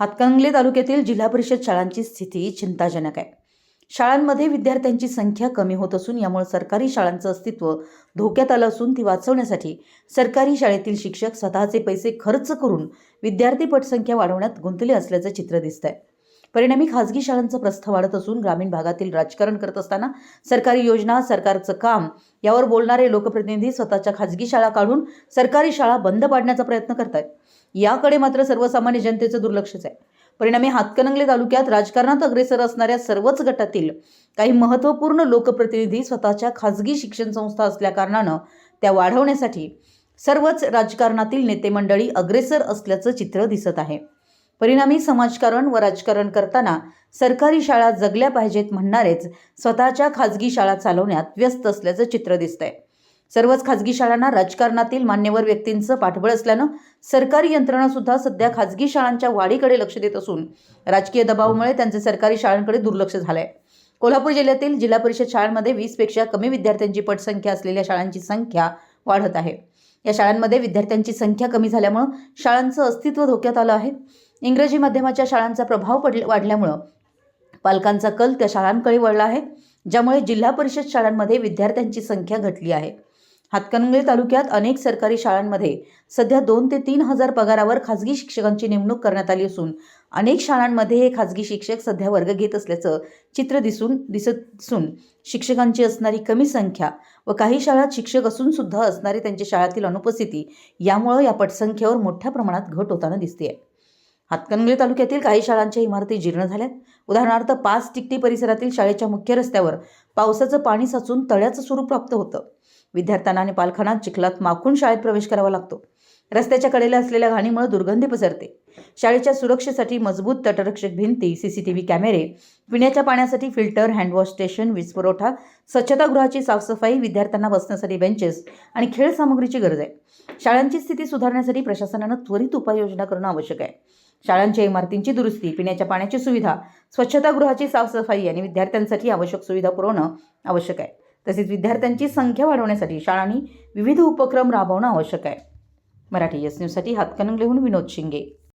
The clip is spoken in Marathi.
हातकणंगले तालुक्यातील जिल्हा परिषद शाळांची स्थिती चिंताजनक आहे. शाळांमध्ये विद्यार्थ्यांची संख्या कमी होत असून यामुळे सरकारी शाळांचं अस्तित्व धोक्यात आलं असून ती वाचवण्यासाठी सरकारी शाळेतील शिक्षक स्वतःचे पैसे खर्च करून विद्यार्थी पटसंख्या वाढवण्यात गुंतले असल्याचं चित्र दिसत आहे परिणामी खाजगी शाळांचा प्रस्थ वाढत असून ग्रामीण भागातील राजकारण करत असताना सरकारी योजना सरकारचं काम यावर बोलणारे लोकप्रतिनिधी स्वतःच्या खाजगी शाळा काढून सरकारी शाळा बंद पाडण्याचा प्रयत्न करतायत. याकडे मात्र सर्वसामान्य जनतेचं दुर्लक्षच आहे. परिणामी हातकणंगले तालुक्यात राजकारणात अग्रेसर असणाऱ्या सर्वच गटातील काही महत्त्वपूर्ण लोकप्रतिनिधी स्वतःच्या खाजगी शिक्षण संस्था असल्याकारणानं त्या वाढवण्यासाठी सर्वच राजकारणातील नेते मंडळी अग्रेसर असल्याचं चित्र दिसत आहे. परिणामी समाजकारण व राजकारण करताना सरकारी शाळा जगल्या पाहिजेत म्हणणारेच स्वतःच्या खाजगी शाळा चालवण्यात व्यस्त असल्याचं चित्र दिसतंय. सर्वच खाजगी शाळांना राजकारणातील मान्यवर व्यक्तींचं पाठबळ असल्यानं सरकारी यंत्रणा सुद्धा सध्या खाजगी शाळांच्या वाढीकडे लक्ष देत असून राजकीय दबावामुळे त्यांचे सरकारी शाळांकडे दुर्लक्ष झालंय. कोल्हापूर जिल्ह्यातील जिल्हा परिषद शाळांमध्ये वीसपेक्षा कमी विद्यार्थ्यांची पटसंख्या असलेल्या शाळांची संख्या वाढत आहे. या शाळांमध्ये विद्यार्थ्यांची संख्या कमी झाल्यामुळं शाळांचं अस्तित्व धोक्यात आलं आहे. इंग्रजी माध्यमाच्या शाळांचा प्रभाव पडले वाढल्यामुळं पालकांचा कल त्या शाळांकडे वळला आहे ज्यामुळे जिल्हा परिषद शाळांमध्ये विद्यार्थ्यांची संख्या घटली आहे. हातकणंगले तालुक्यात अनेक सरकारी शाळांमध्ये सध्या दोन ते तीन हजार पगारावर खाजगी शिक्षकांची नेमणूक करण्यात आली असून अनेक शाळांमध्ये हे खाजगी शिक्षक सध्या वर्ग घेत असल्याचं चित्र दिसून दिसत असून शिक्षकांची असणारी कमी संख्या व काही शाळात शिक्षक असून सुद्धा असणारी त्यांच्या शाळेतील अनुपस्थिती यामुळं या पटसंख्येवर मोठ्या प्रमाणात घट होताना दिसते हातकणंगले तालुक्यातील काही शाळांच्या इमारती जीर्ण झाल्यात. उदाहरणार्थ पाच टिकटी परिसरातील शाळेच्या मुख्य रस्त्यावर पावसाचं पाणी साचून तळ्याचं स्वरूप प्राप्त होतं. विद्यार्थ्यांना आणि पालखांना चिखलात माखून शाळेत प्रवेश करावा लागतो. रस्त्याच्या कडेला असलेल्या घाणीमुळे दुर्गंधी पसरते. शाळेच्या सुरक्षेसाठी मजबूत तटरक्षक भिंती सीसीटीव्ही कॅमेरे पिण्याच्या पाण्यासाठी फिल्टर हँडवॉश स्टेशन वीज पुरवठा स्वच्छतागृहाची साफसफाई विद्यार्थ्यांना बसण्यासाठी बेंचेस आणि खेळ सामग्रीची गरज आहे. शाळांची स्थिती सुधारण्यासाठी प्रशासनानं त्वरित उपाययोजना करणं आवश्यक आहे. शाळांच्या इमारतींची दुरुस्ती पिण्याच्या पाण्याची सुविधा स्वच्छतागृहाची साफसफाई आणि विद्यार्थ्यांसाठी आवश्यक सुविधा पुरवणं आवश्यक आहे. तसेच विद्यार्थ्यांची संख्या वाढवण्यासाठी शाळांनी विविध उपक्रम राबवणं आवश्यक आहे. मराठी एस न्यूजसाठी हातकणंगलेहून विनोद शिंगे.